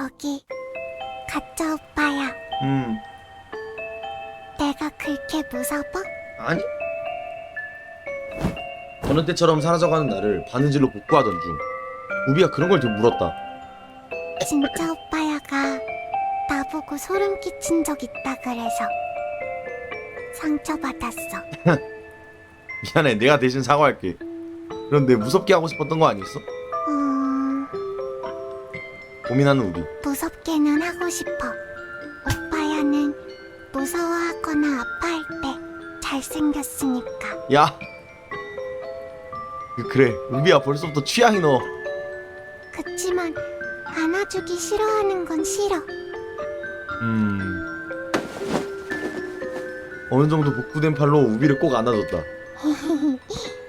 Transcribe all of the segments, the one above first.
저기 가짜 오빠야. 음. 내가 그렇게 무서워? 아니. 어느 때처럼 사라져가는 나를 바느질로 복구하던 중 우비가 그런 걸 물었다. 진짜 오빠야가 나보고 소름 끼친 적 있다 그래서 상처받았어. 미안해 내가 대신 사과할게. 그런데 무섭게 하고 싶었던 거 아니었어? 음... 고민하는 우비 무섭게는 하고 싶어. 오빠야는 무서워하거나 아파할 때 잘생겼으니까. 야! 그- 그래 우비야 벌써부터 취향이 너. 그치만 안아주기 싫어하는 건 싫어. 음. 어느 정도 복구된 팔로 우비를 꼭 안아줬다.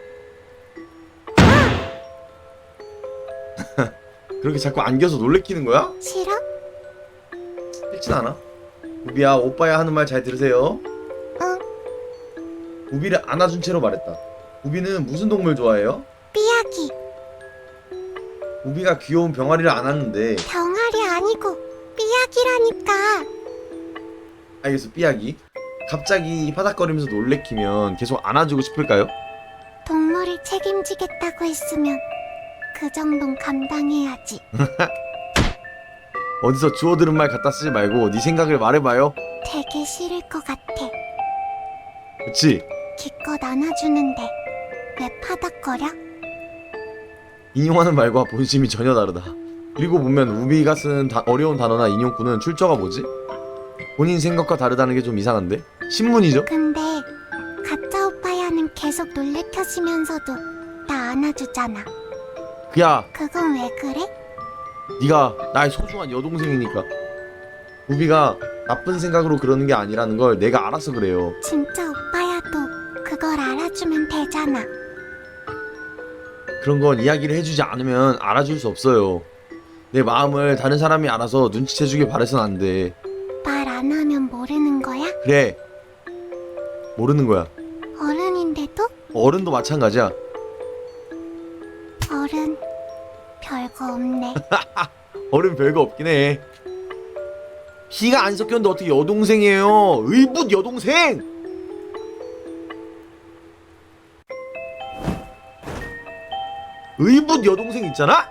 그렇게 자꾸 안겨서 놀래키는 거야? 싫어? 싫진 않아. 우비야, 오빠야 하는 말 잘 들으세요. 응 우비를 안아준 채로 말했다. 우비는 무슨 동물 좋아해요? 삐약이 우비가 귀여운 병아리를 안았는데 병아리 아니고 삐약이라니까 알겠어, 삐약이. 갑자기 파닥거리면서 놀래키면 계속 안아주고 싶을까요? 동물을 책임지겠다고 했으면 그 정도는 감당해야지 어디서 주워 들은 말 갖다 쓰지 말고 네 생각을 말해봐요. 되게 싫을 것 같아 그치? 기껏 안아주는데 왜 파닥거려? 인용하는 말과 본심이 전혀 다르다. 그리고 보면 우비가 쓰는 다- 어려운 단어나 인용구는 출처가 뭐지? 본인 생각과 다르다는 게 좀 이상한데? 신문이죠? 근데 가짜 오빠야는 계속 놀래켜지면서도 나 안아주잖아 그 야 그건 왜 그래? 네가 나의 소중한 여동생이니까 우비가 나쁜 생각으로 그러는 게 아니라는 걸 내가 알아서 그래요. 진짜 오빠야도 그걸 알아주면 되잖아 그런 건 이야기를 해주지 않으면 알아줄 수 없어요. 내 마음을 다른 사람이 알아서 눈치채주길 바래선 안 돼. 말 안 하면 모르는 거야? 그래. 모르는 거야. 어른인데도 어른도 마찬가지야. 별거 없네 어른 별거 없긴 해. 희가 안 섞였는데 어떻게 여동생이에요? 의붓 여동생! 의붓 여동생 있잖아?